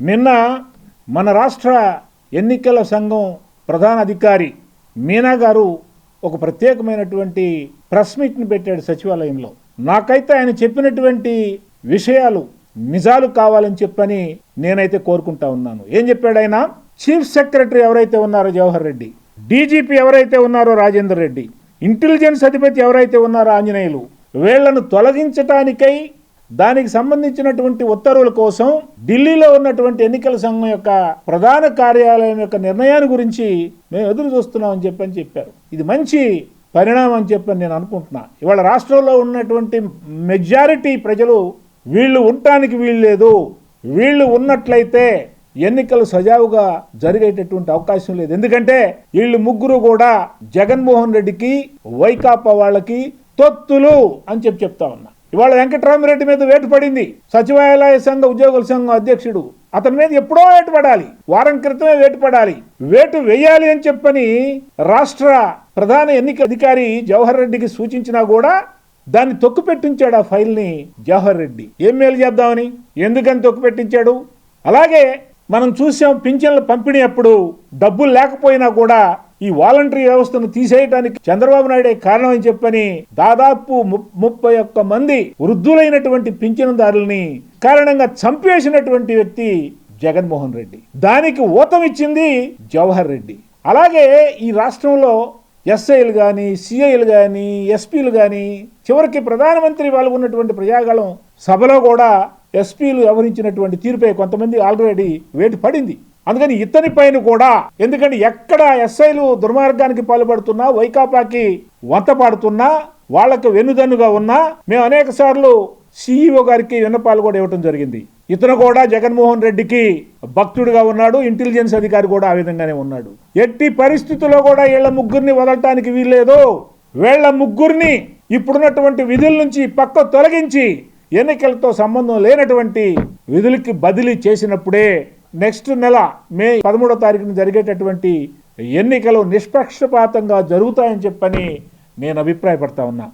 నిన్న మన రాష్ట్ర ఎన్నికల సంఘం ప్రధాన అధికారి మీనా గారు ఒక ప్రత్యేకమైనటువంటి ప్రెస్ మీట్ని పెట్టాడు సచివాలయంలో. నాకైతే ఆయన చెప్పినటువంటి విషయాలు నిజాలు కావాలని చెప్పని నేనైతే కోరుకుంటా ఉన్నాను. ఏం చెప్పాడు ఆయన? చీఫ్ సెక్రటరీ ఎవరైతే ఉన్నారో జవహర్ రెడ్డి డీజీపీ ఎవరైతే ఉన్నారో రాజేందర్ రెడ్డి ఇంటెలిజెన్స్ అధిపతి ఎవరైతే ఉన్నారో ఆంజనేయులు వీళ్ళను తొలగించటానికై దానికి సంబంధించినటువంటి ఉత్తర్వుల కోసం ఢిల్లీలో ఉన్నటువంటి ఎన్నికల సంఘం యొక్క ప్రధాన కార్యాలయం యొక్క నిర్ణయాన్ని గురించి మేము ఎదురు చూస్తున్నామని చెప్పని చెప్పారు. ఇది మంచి పరిణామం అని చెప్పని నేను అనుకుంటున్నా. ఇవాళ రాష్ట్రంలో ఉన్నటువంటి మెజారిటీ ప్రజలు వీళ్ళు ఉండటానికి వీలు లేదు. వీళ్ళు ఉన్నట్లయితే ఎన్నికలు సజావుగా జరిగేటటువంటి అవకాశం లేదు. ఎందుకంటే వీళ్ళు ముగ్గురు కూడా జగన్మోహన్ రెడ్డికి వైకాపా వాళ్ళకి తొత్తులు అని చెప్పి చెప్తా ఉన్నా. ఇవాళ వెంకటరామిరెడ్డి మీద వేటు పడింది. సచివాలయ సంఘ ఉద్యోగుల సంఘం అధ్యక్షుడు. అతని మీద ఎప్పుడో వేటు పడాలి. వారం క్రితమే వేటు పడాలి. వేటు వేయాలి అని చెప్పని రాష్ట్ర ప్రధాన ఎన్నిక అధికారి జవహర్ రెడ్డికి సూచించినా కూడా దాన్ని తొక్కు పెట్టించాడు ఆ ఫైల్ని జవహర్ రెడ్డి. ఏం మేలు చేద్దామని? ఎందుకని తొక్కు పెట్టించాడు? అలాగే మనం చూసాం పింఛన్ల పంపిణీ అప్పుడు డబ్బులు లేకపోయినా కూడా ఈ వాలంటరీ వ్యవస్థను తీసేయడానికి చంద్రబాబు నాయుడే కారణం అని చెప్పని దాదాపు ముప్పై ఒక్క మంది వృద్ధులైనటువంటి పింఛనుదారుల్ని కారణంగా చంపేసినటువంటి వ్యక్తి జగన్మోహన్ రెడ్డి. దానికి ఊతమిచ్చింది జవహర్ రెడ్డి. అలాగే ఈ రాష్ట్రంలో ఎస్ఐలు కానీ సిఐలు కానీ ఎస్పీలు కానీ చివరికి ప్రధానమంత్రి పాల్గొన్నటువంటి ప్రజాగళం సభలో కూడా ఎస్పీలు వ్యవహరించినటువంటి తీరుపై కొంతమంది ఆల్రెడీ వేటు పడింది. అందుకని ఇతని పైన కూడా ఎందుకంటే ఎక్కడ ఎస్ఐలు దుర్మార్గానికి పాల్పడుతున్నా వైకాపాకి వంత పాడుతున్నా వాళ్ళకు వెన్నుదన్నుగా ఉన్నా మేము అనేక సార్లు సిఇఓ గారికి విన్నపాలు కూడా ఇవ్వటం జరిగింది. ఇతను కూడా జగన్మోహన్ రెడ్డికి భక్తుడిగా ఉన్నాడు ఇంటెలిజెన్స్ అధికారి కూడా ఆ విధంగానే ఉన్నాడు. ఎట్టి పరిస్థితుల్లో కూడా వీళ్ళ ముగ్గురిని వదలటానికి వీల్లేదు. వీళ్ళ ముగ్గురిని ఇప్పుడున్నటువంటి విధుల నుంచి పక్క తొలగించి ఎన్నికలతో సంబంధం లేనటువంటి విధులకి బదిలీ చేసినప్పుడే నెక్స్ట్ నెల మే పదమూడో తారీఖున జరిగేటటువంటి ఎన్నికలు నిష్పక్షపాతంగా జరుగుతాయని చెప్పని నేను అభిప్రాయపడతా ఉన్నా.